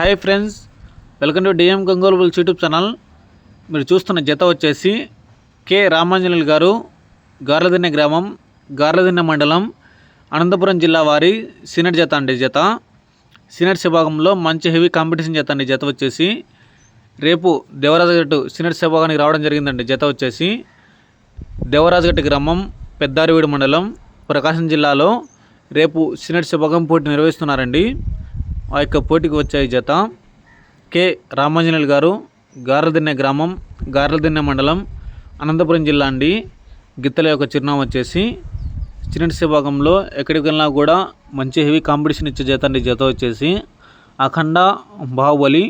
Hi friends welcome to DM గంగోల్బుల్స్ YouTube channel. మీరు చూస్తున్న జత వచ్చేసి కె రామాంజనేయులు గారు గార్లదిన్నె గ్రామం గార్లదిన్నె మండలం అనంతపురం జిల్లా వారి సీనియర్ జత అండి జత. సీనియర్స్ విభాగంలో మంచి హెవీ కాంపిటీషన్ జత అండి జత వచ్చేసి. రేపు దేవరాజగట్టు సీనియర్స్ విభాగానికి రావడం జరిగిందండి జత వచ్చేసి. దేవరాజగట్టు గ్రామం పెద్దారివీడు మండలం ప్రకాశం జిల్లాలో రేపు సీనియర్స్ విభాగం పోటీ నిర్వహిస్తున్నారండి. ఆ యొక్క పోటీకి వచ్చే ఈ జత కె రామాంజనేయులు గారు గార్లదిన్నె గ్రామం గార్లదిన్నె మండలం అనంతపురం జిల్లా అండి. గిత్తల యొక్క చిరునామా వచ్చేసి స్టూడెంట్స్ భాగంలో ఎక్కడికి వెళ్ళినా కూడా మంచి హెవీ కాంపిటీషన్ ఇచ్చే జత అండి. జత వచ్చేసి అఖండ బాహుబలి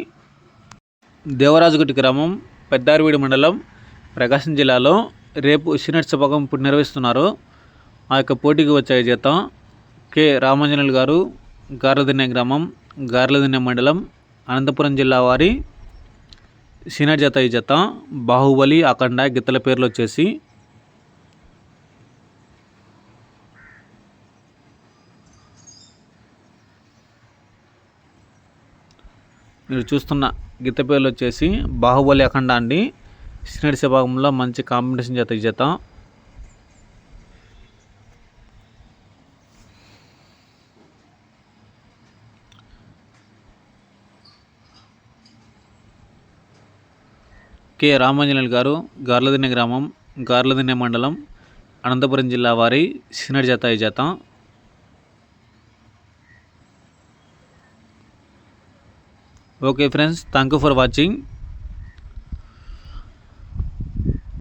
దేవరాజుగుట్టి గ్రామం పెద్దారివీడి మండలం ప్రకాశం జిల్లాలో రేపు సీనియర్స్ విభాగం ఇప్పుడు నిర్వహిస్తున్నారు. ఆ యొక్క పోటీకి వచ్చే జత కె రామాంజనేయులు గారు గారదిన్నె గ్రామం గార్లదిన్నె మండలం అనంతపురం జిల్లా వారి సీనియర్ జత ఈ జత బాహుబలి అఖండ గిత్తల పేర్లు వచ్చేసి మీరు చూస్తున్న గిత్త పేర్లు వచ్చేసి బాహుబలి అఖండ అండి. సీనియర్స్ విభాగంలో మంచి కాంపిటీషన్ జత ఈ జత. కె రామాంజనేయులు గారు గార్లదిన్నె గ్రామం గార్లదిన్నె మండలం అనంతపురం జిల్లా వారి సినడి జత ఈ జత. Okay friends thank you for watching.